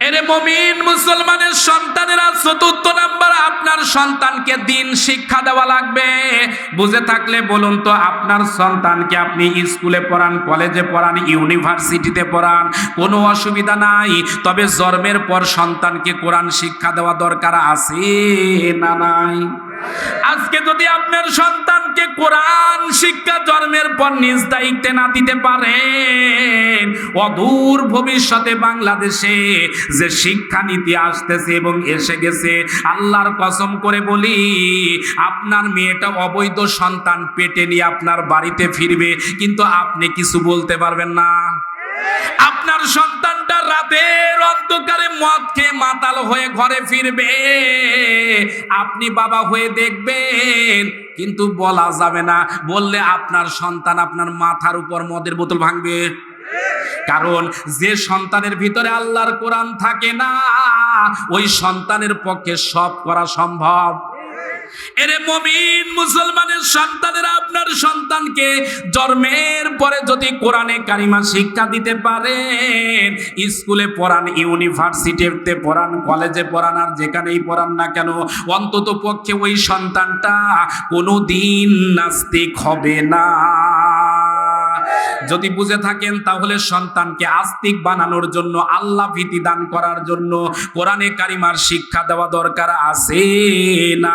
এরে মমিন মুসলমানের সন্তানেরা, চতুর্থ নাম্বার, আপনার সন্তানকে দিন শিক্ষা দেওয়া লাগবে। বুঝে থাকলে বলুন তো, আপনার সন্তানকে আপনি স্কুলে পড়ান, কলেজে পড়ান, ইউনিভার্সিটিতে পড়ান, কোনো অসুবিধা নাই। তবে জন্মের পর সন্তানকে কোরআন শিক্ষা দেওয়া দরকার আছে না নাই? আজকে যদি আপনার সন্তানকে কোরআন শিক্ষা জন্মের পর নিজ দায়িত্বে না দিতে পারেন, অদূর ভবিষ্যতে বাংলাদেশে যে শিক্ষানীতি আসতেছে এবং এসে গেছে, আল্লাহর কসম করে বলি, আপনার মেয়েটা অবৈধ সন্তান পেটে নিয়ে আপনার বাড়িতে ফিরবে, কিন্তু আপনি কিছু বলতে পারবেন না। আপনার সন্তানটা রাতের অন্ধকারে মদ খেয়ে মাতাল হয়ে ঘরে ফিরবে। আপনি বাবা হয়ে দেখবেন, কিন্তু বলা যাবে না। বললে আপনার সন্তান আপনার মাথার উপর মদের বোতল ভাঙবে। কারণ যে সন্তানের ভিতরে আল্লাহর কোরআন থাকে না, ওই সন্তানের পক্ষে সব করা সম্ভব। এরে মমিন মুসলমানের সন্তানেরা, আপনার সন্তানকে জন্মের পরে যদি কোরআনে কারিমা শিক্ষা দিতে পারেন, স্কুলে পড়ান, ইউনিভার্সিটিতে পড়ান, কলেজে পড়ান, আর যেখানেই পড়ান না কেন অন্তত পক্ষে ওই সন্তানটা কোনো দিন নাস্তিক হবে না। যদি বুঝে থাকেন, তাহলে সন্তানকে আস্তিক বানানোর জন্য আল্লাহ ভীতি দান করার জন্য কোরআনে কারিমার শিক্ষা দেওয়া দরকার আছে না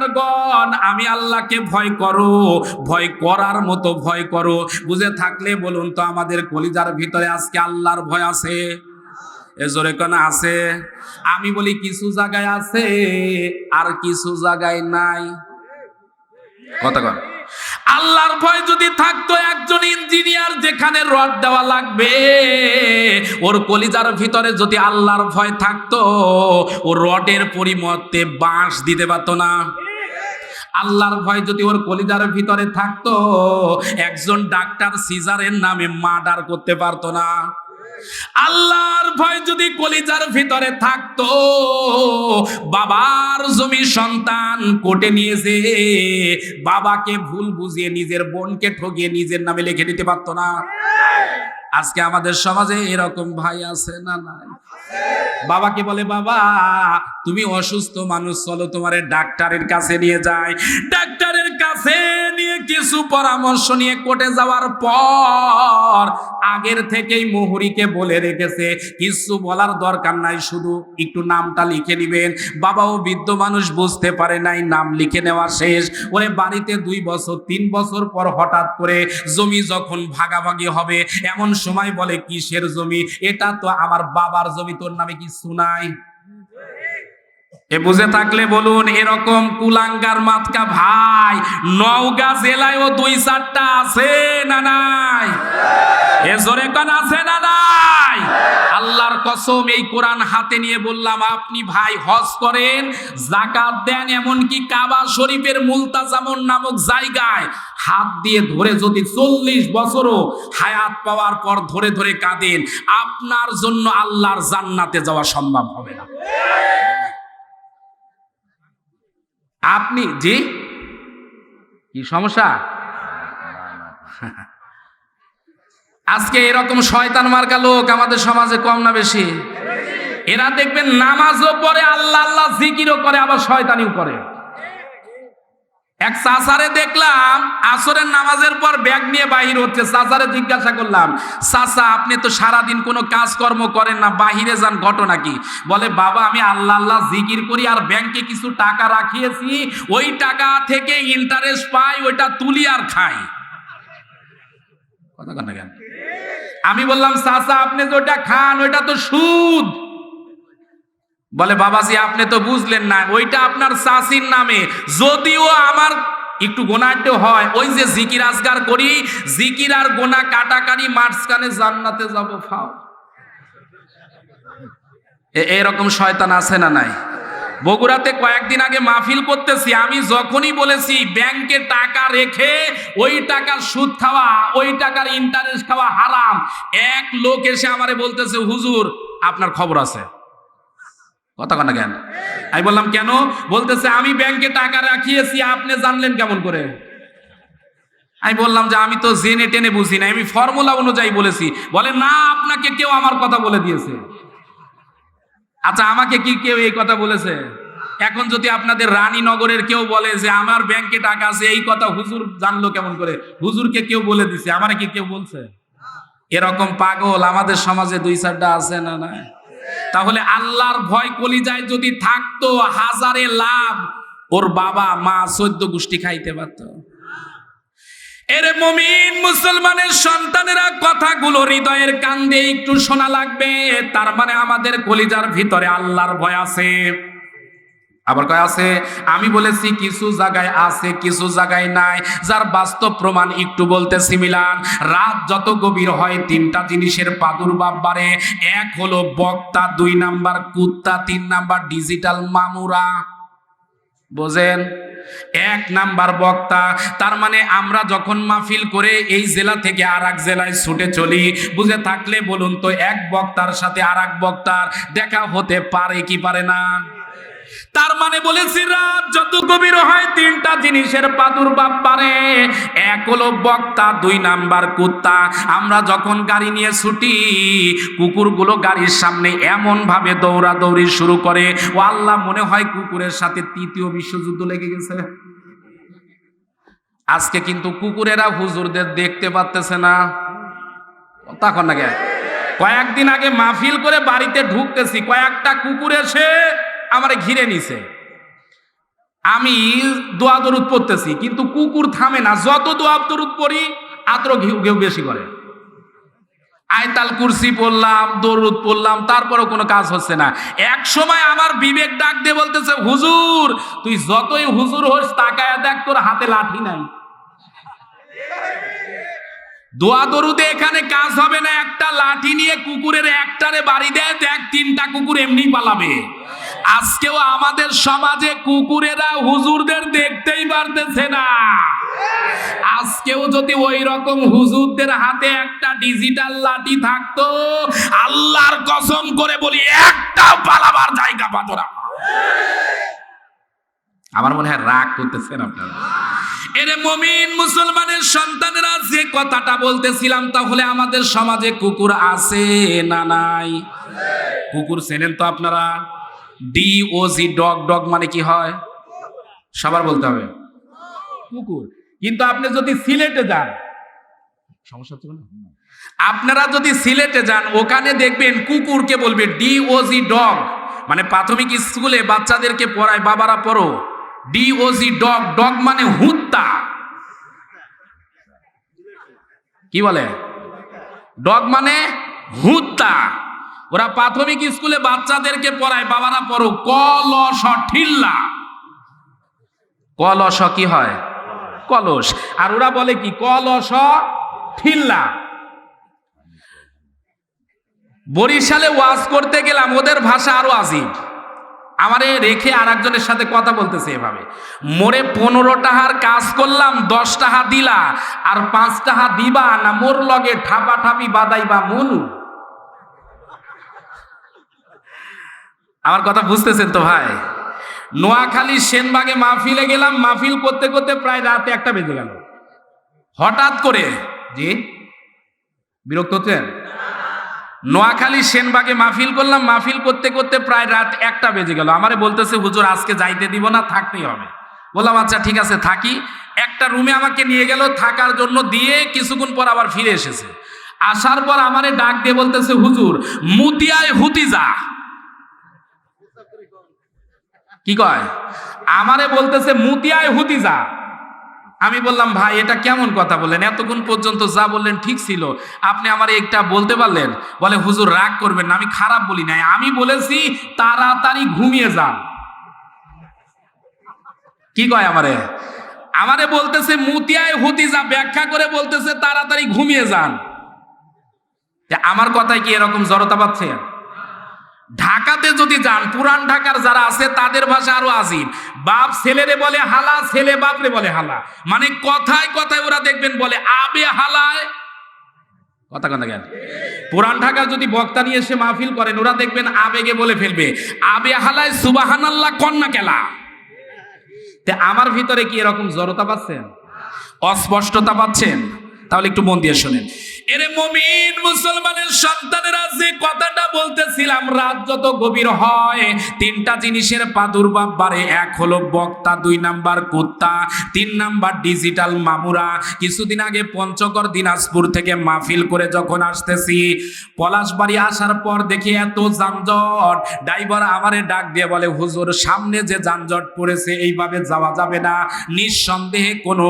ইমানদারগণ আমি আল্লাহকে ভয় করো, ভয় করার মতো ভয় করো। বুঝে থাকলে বলুন তো আমাদের কলিজার ভিতরে আজকে আল্লাহর ভয় আছে? এ জোরে কেন, আছে। আমি বলি কিছু জায়গায় আছে, আর কিছু জায়গায় নাই। কথা কর আল্লাহর ভয় যদি থাকতো একজন ইঞ্জিনিয়ার যেখানে রড দেওয়া লাগবে, ওর কলিজার ভিতরে যদি আল্লাহর ভয় থাকতো, ও রডের পরিবর্তে বাঁশ দিতে পারতো না। আল্লাহর ভয় যদি ওর কলিজার ভিতরে থাকতো, একজন ডাক্তার সিজারের নামে মার্ডার করতে পারতো না। আল্লাহর ভয় যদি কলিজার ভিতরে থাকতো, বাবার জমি সন্তান কোটে নিয়েছে বাবাকে ভুল বুঝিয়ে নিজের বোনকে ঠকিয়ে নিজের নামে লিখে দিতে পারতো না। আজকে আমাদের সমাজে এরকম ভাই আছে না নাই? বাবাকে বলে, বাবা, তুমি অসুস্থ মানুষ, চলো তোমার ডাক্তারের কাছে নিয়ে যায় ডাক্তারের কাছে কিছু পরামর্শ নিয়ে কোটে যাওয়ার পর আগের থেকেই মুহুরিকে বলে রেখেছে, কিছু বলার দরকার নাই, শুধু একটু নামটা লিখে নিবেন। বাবাও বৃদ্ধ মানুষ বুঝতে পারে নাই, নাম লিখে নেওয়া শেষ। ওরে বাড়িতে দুই বছর, তিন বছর পর হঠাৎ করে জমি যখন ভাগাভাগি হবে, এমন সময় বলে, কিসের জমি? এটা তো আমার বাবার জমি, তোর নামে কিছু নাই। এ বুঝে থাকলে বলুন, এরকম কুলাঙ্গার মাতকা ভাই, নওগাঁ জেলায়ও দুই চারটা আছে না নাই? এ জোরে কান আছে না নাই? আল্লাহর কসম, এই কোরআন হাতে নিয়ে বললাম, আপনি ভাই হজ করেন জাকাত দেন, এমনকি কাবা শরীফের মুলতাজামন নামক জায়গায় হাত দিয়ে ধরে যদি চল্লিশ বছরও হায়াত পাওয়ার পর ধরে ধরে কাঁদেন, আপনার জন্য আল্লাহর জান্নাতে যাওয়া সম্ভব হবে না। আপনি, জি? কি সমস্যা? আজকে এরকম শয়তান মার্কা লোক আমাদের সমাজে কম না বেশি। এরা দেখবেন নামাজও পরে আল্লাহ আল্লাহ জিকিরও করে, আবার শয়তানিও করে। এক সাসারে দেখলাম, আসরের নামাজের পর ব্যাগ নিয়ে বাহির হচ্ছে। সাসারে জিজ্ঞাসা করলাম সাসা আপনি তো সারাদিন কোনো কাজকর্ম করেন না, বাহিরে যান, ঘটনা কি? বলে, বাবা, আমি আল্লাহ আল্লাহ জিকির করি আর ব্যাংকে কিছু টাকা রাখিয়েছি, ওই টাকা থেকে ইন্টারেস্ট পাই, ওইটা তুলি আর খাই। কথা কথা কেন? আমি বললাম সাসা আপনি যে ওটা খান, ওইটা তো সুদ। বলে, বাবাজি, আপনি তো বুঝলেন না, ওইটা আপনার চাষির নামে। যদিও আমার একটু গোনাট্য হয়, ওই যে জিকির আজগার করি, জিকির আর গোনা কাটাকারি, মাঝখানে জান্নাতে যাব, ফাও। এরকম শয়তান আছে না নাই? বগুড়াতে কয়েকদিন আগে মাহফিল করতেছি, আমি যখনই বলেছি, ব্যাংকে টাকা রেখে ওই টাকার সুদ খাওয়া, ওই টাকার ইন্টারেস্ট খাওয়া হারাম, এক লোক এসে আমারে বলতেছে, হুজুর, আপনার খবর আছে। কথা কনা আমি বললাম, কেন? বলতেছে, আমি ব্যাংকে টাকা রাখিয়েছি, আপনি জানলেন কেমন করে? আমি বললাম যে, আমি তো জেনে টেনে বুঝি না আমি ফর্মুলা অনুযায়ী বলেছি। বলে, না, আপনাকে কেউ আমার কথা বলে দিয়েছে। আচ্ছা আমাকে কি কেউ এই কথা বলেছে? এখন যদি আপনাদের রানীনগরের কেউ বলে যে, আমার ব্যাংকে টাকা আছে, এই কথা হুজুর জানলো কেমন করে? হুজুরকে কেউ বলে দিছে। আমার কি কেউ বলছে? এরকম পাগল আমাদের সমাজে দুই চারটা আছে না না তাহলে আল্লাহর ভয় কলিজায় যদি থাকতো হাজারে লাভ, ওর বাবা মা সৈদ্য গোষ্ঠী খাইতে পারত। এরে মমিন মুসলমানের সন্তানেরা কথাগুলো হৃদয়ের কান দিয়ে একটু শোনা লাগবে, তার মানে আমাদের কলিজার ভিতরে আল্লাহর ভয় আছে। আবার কয় আছে? আমি বলেছি কিছু জায়গায় আছে, কিছু জায়গায় নাই। যার বাস্তব প্রমাণ একটু বলতেছি মিলান, রাত যত গভীর হয় তিনটা জিনিসের প্রাদুর্ভাব বাড়ে। এক হলো বক্তা, দুই নাম্বার কুত্তা, তিন নাম্বার ডিজিটাল মামুরা। বোঝেন? এক নাম্বার বক্তা, তার মানে আমরা যখন মাহফিল করে এই জেলা থেকে আর জেলায় ছুটে চলি, বুঝে থাকলে বলুন তো এক বক্তার সাথে আর বক্তার দেখা হতে পারে কি পারে না? তার মানে বলেছি, রাত যত গভীর হয় তিনটা জিনিসের প্রাদুর্ভাব বাড়ে এক হলো বক্তা, দুই নাম্বার কুত্তা। আমরা যখন গাড়ি নিয়ে ছুটি, কুকুরগুলো গাড়ির সামনে এমন ভাবে দৌড়াদৌড়ি শুরু করে। ও আল্লাহ, মনে হয় কুকুরের সাথে তৃতীয় বিশ্বযুদ্ধ লেগে গেছে। আজকে কিন্তু কুকুরেরা হুজুরদের দেখতে পারতেছে না। তখন না কয়েকদিন আগে মাহফিল করে বাড়িতে ঢুকতেছি, কয়েকটা কুকুর এসে আমারে ঘিরে নিছে। আমি দোয়া দরুদ পড়তেছি, কিন্তু কুকুর থামে না। যত দোয়া দরুদ পড়ি আত্র ঘিউ ঘেউ বেশি করে। আয়তাল কুরসি পড়লাম, দরুদ পড়লাম, তারপরেও কোনো কাজ হচ্ছে না। এক সময় আমার বিবেক ডাক দিয়ে বলতেছে, হুজুর, তুই যতই হুজুর হোস, তাকায় দেখ, তোর হাতে লাঠি নাই। দোয়া দরুদে এখানে কাজ হবে না, একটা লাঠি নিয়ে কুকুরের একটারে বাড়ি দেয়, দেখ, তিনটা কুকুর এমনি পালাবে। আজকেও আমাদের সমাজে কুকুরেরা হুজুরদের দেখতেই পারতেছে না। আজকেও যদি ওই রকম হুজুরদের হাতে একটা ডিজিটাল লাঠি থাকতো, আল্লাহর কসম করে বলি একটা পালাবার জায়গা পাতো না। আমার মনে হয় রাগ করতেছেন আপনারা। এরে মমিন মুসলমানের সন্তানেরা, যে কথাটা বলতেছিলাম, তাহলে আমাদের সমাজে কুকুর আছে না নাই? কুকুর চেনেন তো আপনারা? D O G dog dog মানে কি হয়? সবার বলতে হবে। কুকুর। কিন্তু আপনি যদি সিলেটে যান, সমস্যা না আপনারা যদি সিলেটে যান, ওখানে দেখবেন কুকুরকে বলবে ডি ও জি ডগ মানে প্রাথমিক স্কুলে বাচ্চাদেরকে পড়ায়, বাবারা পড়ো। D O G dog dog মানে হুত্তা। কি বলে? ডগ মানে হুত্তা। ওরা প্রাথমিক স্কুলে বাচ্চাদেরকে পড়ায়, বাবারা পড়ো ক ল স ঠিল্লা। ক ল স কি হয়? কলস। আর ওরা বলে কি? কলস ঠিল্লা। বরিশালে ওয়াজ করতে গেলাম, ওদের ভাষা আরও আজিব। আমারে রেখে আর একজনের সাথে কথা বলতেছে এভাবে। মোরে পনেরো টাহার কাজ করলাম দশ টাকা দিলা, আর পাঁচ টাকা দিবা না, মোর লগে ঠাপা ঠাপি বাদাইবা মনু। আমার কথা বুঝতেছেন তো ভাই? নোয়াখালী সেনবাগে মাহফিলে গেলাম, মাহফিল করতে করতে প্রায় রাতে একটা বেজে গেল। হঠাৎ করে, জি, বিরক্ত হচ্ছেন? নোয়াখালী সেনবাগে মাহফিল করলাম, মাহফিল করতে করতে প্রায় রাত একটা বেজে গেল। আমারে বলতেছে, হুজুর, আজকে যাইতে দিব না, থাকতেই হবে। বললাম আচ্ছা ঠিক আছে, থাকি। একটা রুমে আমাকে নিয়ে গেল, থাকার জন্য দিয়ে কিছুক্ষণ পর আবার ফিরে এসেছে। আসার পর আমারে ডাক দিয়ে বলতেছে, হুজুর মুতিয়ায় হুতিজা। কি কয়? আমারে বলতেছে মুতিয়ায় হুতিজা। আমি বললাম, ভাই, এটা কেমন কথা বললেন? এতক্ষণ পর্যন্ত যা বললেন ঠিক ছিল। আপনি আমার একটা বলতে পারলেন? বলে, হুজুর, রাগ করবেন না, আমি খারাপ বলি নাই। আমি বলেছি, তাড়াতাড়ি ঘুমিয়ে যান। কি কয় আমারে? আমারে বলতেছে মুতিয়ায় হুতিজা ব্যাখ্যা করে বলতেছে, তাড়াতাড়ি ঘুমিয়ে যান। যে আমার কথায় কি এরকম জড়তা পাচ্ছে? ঢাকাতে যদি যান, পুরান ঢাকার যারা আছে, তাদের ভাষা আরও আজিব বাপ ছেলেরে বলে হালা, ছেলে বাপরে বলে হালা। মানে কথায় কথায় ওরা দেখবেন বলে, আবে হালায়। কথা কথা গেল পুরান ঢাকার যদি বক্তা নিয়ে এসে মাহফিল করেন, ওরা দেখবেন আবেগে বলে ফেলবে, আবে হালায় সুবাহান আল্লাহ কন্যা কেলা। তে আমার ভিতরে কি এরকম জড়তা পাচ্ছেন? অস্পষ্টতা পাচ্ছেন? তাহলে একটু মন দিয়ে শোনেন। এরে মমিন, মুসলমানের সন্তানেরা যে কথাটা বলতেছিলাম, রাত যত গভীর হয়, তিনটা জিনিসের প্রাদুর্ভাব বাড়ে। এক হলো বক্তা, দুই নাম্বার কুত্তা, তিন নাম্বার ডিজিটাল মামুরা। কিছুদিন আগে পঞ্চগড়, দিনাজপুর থেকে মাহফিল করে যখন আসতেছি, পলাশবাড়ি আসার পর দেখি এত যানজট। ড্রাইভার আমারে ডাক দিয়ে বলে, হুজুর, সামনে যে যানজট পড়েছে, এইভাবে যাওয়া যাবে না। নিঃসন্দেহে কোনো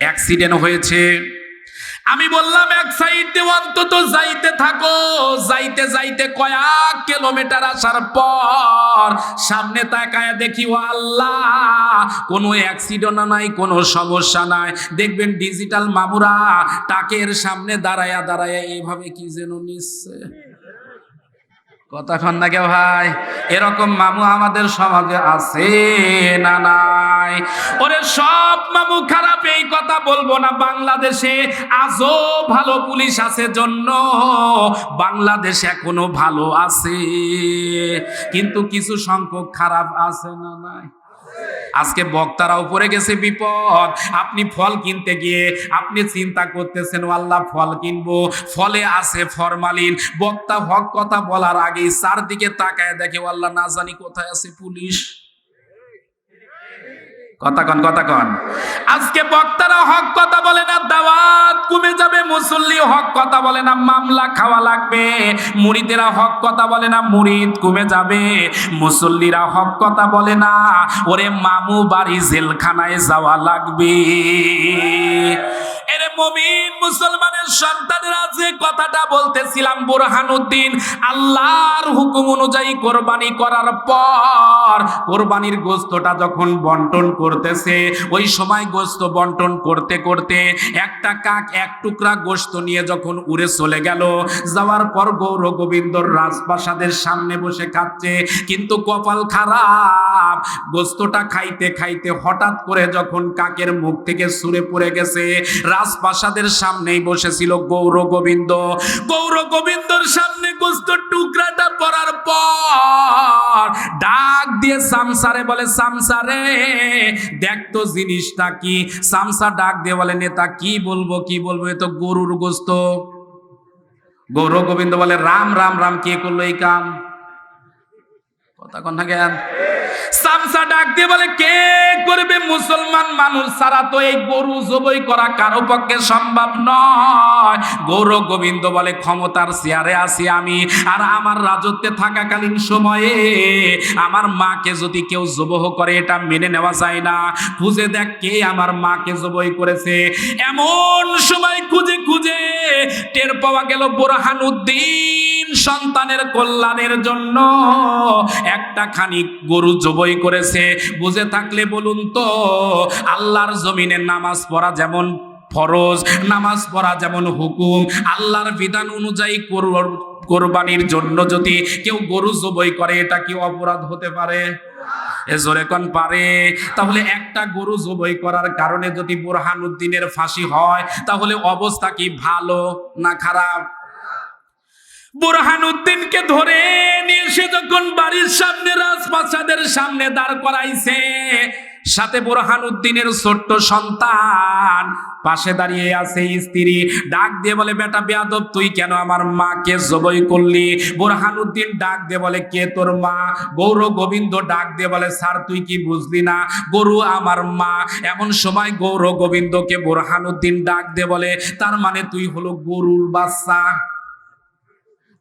অ্যাক্সিডেন্ট হয়েছে। আমি বললাম, এক সাইডে অন্তত যাইতে থাকো। যাইতে যাইতে কয়েক কিলোমিটার আসার পর সামনে তাকায় দেখি, ও আল্লাহ, কোনো অ্যাক্সিডেন্ট নাই, কোনো সমস্যা নাই। দেখবেন ডিজিটাল মামুরা টাকের সামনে দাঁড়ায়া দাঁড়ায়া এইভাবে কি যেন নিচ্ছে। কথা নাকি ভাই? এরকম মামু আমাদের সমাজে আছে না নাই? ওরে সব মামু খারাপ, এই কথা বলব না। বাংলাদেশে আজও ভালো পুলিশ আছে জন্য। বাংলাদেশ এখনও ভালো আছে। কিন্তু কিছু সংখ্যক খারাপ আছে না নাই? আজকে বক্তারা উপরে গেছে বিপদ। আপনি ফল কিনতে গিয়ে আপনি চিন্তা করতেছেন আল্লাহ, ফল কিনবো। ফলে আছে ফরমালিন। বক্তা হক কথা বলার আগে চারদিকে তাকায় দেখে আল্লাহ, না জানি কোথায় আছে পুলিশ। কথা কন আজকে বক্তারা হক কথা বলে না, দাওয়াত কমে যাবে মুসল্লি হক কথা বলে না, মামলা খাওয়া লাগবে। হক কথা বলে না কমে যাবে। মুসল্লিরা হক কথা বলে না, ওরে মামু বাড়ি জেলখানায় যাওয়া লাগবে। এরে মমিন মুসলমানের সন্তানেরা যে কথাটা বলতেছিলাম, বুরহানুদ্দিন, আল্লাহর হুকুম অনুযায়ী কোরবানি করার পর কোরবানির গোস্তটা যখন বন্টন করতেছে। ওই সময় গোস্ত বন্টন করতে করতে একটা কাক এক টুকরা গোস্ত নিয়ে যখন উড়ে চলে গেল, যাওয়ার পর গৌর গোবিন্দর রাজপ্রাসাদের সামনে বসে খাচ্ছে কিন্তু কপাল খারাপ। গোস্তটা খাইতে খাইতে হঠাৎ করে যখন কাকের মুখ থেকে সুরে পড়ে গেছে, রাজপ্রাসাদের সামনেই বসেছিল গৌর গোবিন্দ গৌর গোবিন্দর সামনে গোস্ত টুকরাটা পড়ার পর ডাক দিয়ে সামসারে বলে, সামসারে, দেখ তো জিনিসটা কি। সামসা ডাক দিয়ে বলে, নেতা, কি বলব কি বলব? এ তো গরুর গোস্ত। গৌর গোবিন্দ বলে, রাম রাম রাম, কে করল এই কাম? কথা কন না জ্ঞান সামসা ডাক দিয়ে বলে, কে করবে মুসলমান মানুষ ছাড়া? তো এই গরু জবই করা কারও পক্ষে সম্ভব নয়। গৌর গোবিন্দ বলে, ক্ষমতার চেয়ারে আছি আমি, আর আমার রাজত্বে থাকাকালীন সময়ে আমার মাকে যদি কেউ জবহ করে, এটা মেনে নেওয়া যায় না। খুঁজে দেখ কে আমার মাকে জবই করেছে। এমন সময় খুঁজে খুঁজে টের পাওয়া গেল বোরহান উদ্দিন সন্তানের কল্যাণের জন্য একটা খানিক গরু জবই করেছে। বুঝে থাকলে বলুন তো, আল্লাহর জমিনের নামাজ পড়া যেমন ফরজ, নামাজ পড়া যেমন হুকুম, আল্লাহর বিধান অনুযায়ী কোরবানির জন্য যদি কেউ গরু জবই করে, এটা কি অপরাধ হতে পারে? এ জোরে কোন পারে? তাহলে একটা গরু জবই করার কারণে যদি বুরহান উদ্দিনের ফাঁসি হয়, তাহলে অবস্থা কি ভালো না খারাপ? বুরহান উদ্দিনকে ধরে নিয়ে এসে যখন বাড়ির সামনে, রাজপ্রাসাদের সামনে দাঁড় করাইছে, সাথে বুরহান উদ্দিনের ছোট্ট সন্তান পাশে দাঁড়িয়ে আছে স্ত্রী। ডাক দিয়ে বলে, বেটা বেয়াদব, তুই কেন আমার মাকে জবই করলি? বুরহান উদ্দিন ডাক দিয়ে বলে, কে তোর মা? গৌর গোবিন্দ ডাক দিয়ে বলে, স্যার, তুই কি বুঝলি না? গরু আমার মা। এমন সময় গৌর গোবিন্দকে বুরহান উদ্দিন ডাক দিয়ে বলে, তার মানে তুই হলো গরুর বাচ্চা?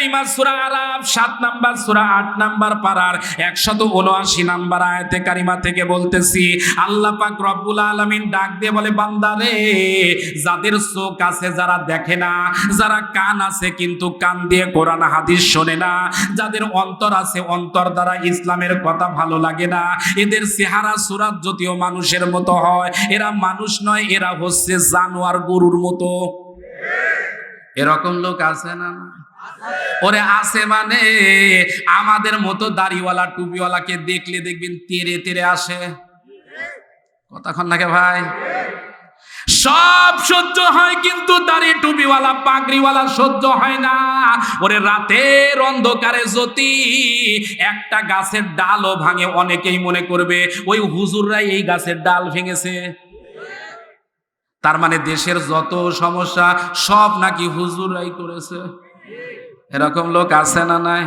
কারিমা সূরা আরাফ, সাত নাম্বার সূরা, আট নাম্বার পারার, একশত উনআশি নাম্বার আয়াতে কারিমা থেকে বলতেছি, আল্লাহ পাক রব্বুল আলামিন ডাক দিয়ে বলে বান্দারে যাদের চোখ আছে যারা দেখে না, যারা কান আছে কিন্তু কান দিয়ে কোরআন হাদিস শোনে না, যাদের অন্তর আছে অন্তর দ্বারা ইসলামের কথা ভালো লাগে না, এদের চেহারা সুরাত যদিও মানুষের মতো হয়, এরা মানুষ নয়, এরা হচ্ছে জানোয়ার গরুর মতো। এরকম লোক আছে না? ওরে আছে মানে আমাদের মতো দাড়িওয়ালা, টুপিওয়ালাকে দেখলে দেখবেন তেরে তেরে আসে। কতক্ষণ লাগে ভাই? সব সহ্য হয় কিন্তু দাড়ি টুপিওয়ালা, পাগড়িওয়ালা সহ্য হয় না। ওরে রাতের অন্ধকারে যদি একটা গাছের ডালও ভাঙে, অনেকেই মনে করবে, ওই হুজুররাই এই গাছের ডাল ভেঙেছে। তার মানে দেশের যত সমস্যা, সব নাকি হুজুরাই করেছে। এরকম লোক আছে না নাই